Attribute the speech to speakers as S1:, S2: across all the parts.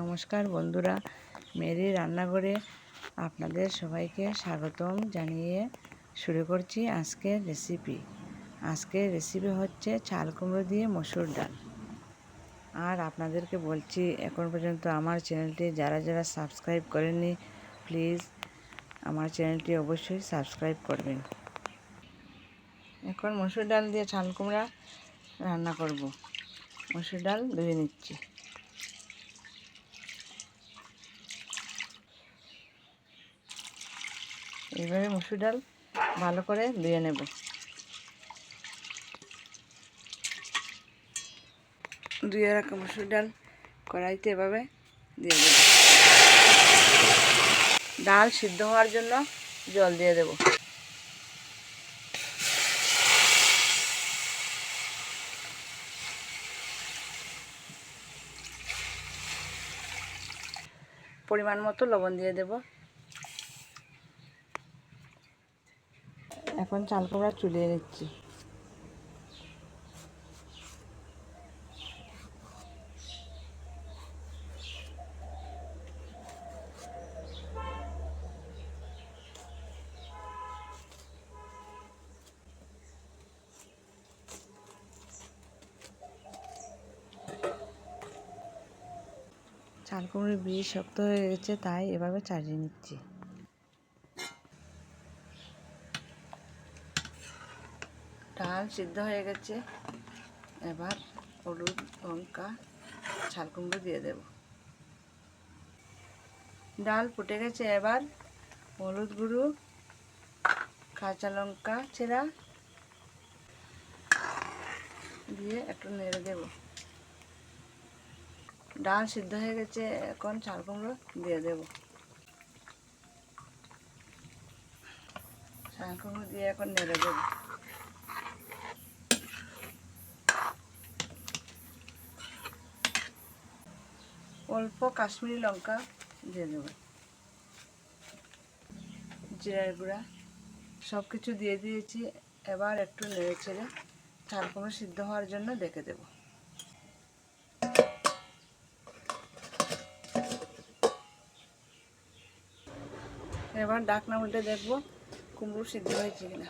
S1: নমস্কার বন্ধুরা মেরি রান্নাঘরে আপনাদের সবাইকে স্বাগতম জানিয়ে শুরু করছি আজকের রেসিপি আজকের রেসিপি হচ্ছে চাল কুমড়ো দিয়ে মসুর ডাল। আর আপনাদেরকে বলছি, এখন পর্যন্ত আমার চ্যানেলটি যারা যারা সাবস্ক্রাইব করেননি প্লিজ আমার চ্যানেলটি অবশ্যই সাবস্ক্রাইব করবেন। এখন মসুর ডাল দিয়ে চাল কুমড়া রান্না করব। মসুর ডাল ধুয়ে নিচ্ছি। এইভাবে মসুর ডাল ভালো করে ধুয়ে নেব। ধুয়ে রাখা মসুর ডাল কড়াইতে এভাবে দিয়ে দেব। ডাল সিদ্ধ হওয়ার জন্য জল দিয়ে দেব। পরিমাণ মতো লবণ দিয়ে দেব। এখন চাল কুমড়া চুলিয়ে নিচ্ছি। চাল কুমড়োর বীজ শক্ত হয়ে গেছে, তাই এভাবে চালিয়ে নিচ্ছি। ডাল সিদ্ধ হয়ে গেছে। এবার হলুদ, লঙ্কা ছাল কুমড়ো দিয়ে দেব। ডাল ফুটে গেছে এবার হলুদ গুঁড়ো, কাঁচা লঙ্কা ছেঁড়া দিয়ে একটু নেড়ে দেব। ডাল সিদ্ধ হয়ে গেছে, এখন চাল কুমড়ো দিয়ে দেব। চাল কুমড়ো দিয়ে এখন নেড়ে দেবো। অল্প কাশ্মীরি লঙ্কা দিয়ে দেবো। জিরার গুঁড়া সব কিছু দিয়ে দিয়েছি। এবার একটু নেড়ে ছেড়ে কুমড়ো সিদ্ধ হওয়ার জন্য দেখে দেব। এবার ডাকনা উল্টে দেখব কুমড়ো সিদ্ধ হয়েছে কিনা।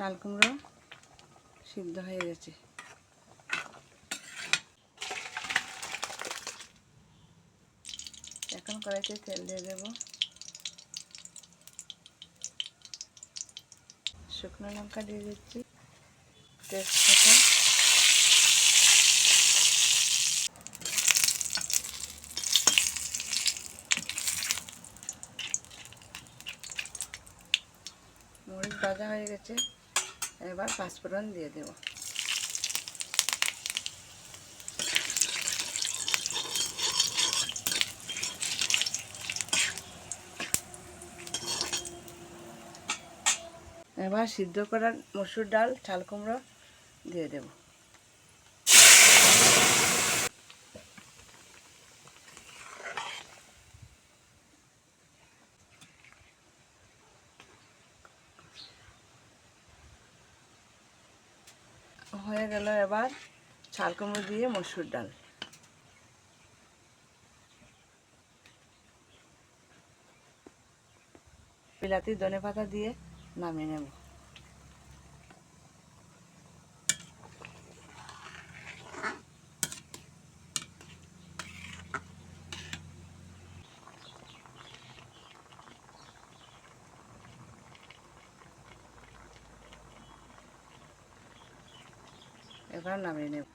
S1: চাল কুমড়ো সিদ্ধ হয়ে গেছে। এখন কড়াইতে তেল দিয়ে দেব। শুকনো লঙ্কা দিয়ে দিচ্ছি। তেজপাতা। মরিচ ভাজা হয়ে গেছে। এবার পাঁচফোড়ন দিয়ে দেব। এবার সিদ্ধ করার মসুর ডাল চাল কুমড়ো দিয়ে দেব। হয়ে গেল এবার ছাল কুমড়ো দিয়ে মসুর ডাল। বিলাতি ধনে পাতা দিয়ে নামিয়ে নেব। এবার নামিয়ে নেব।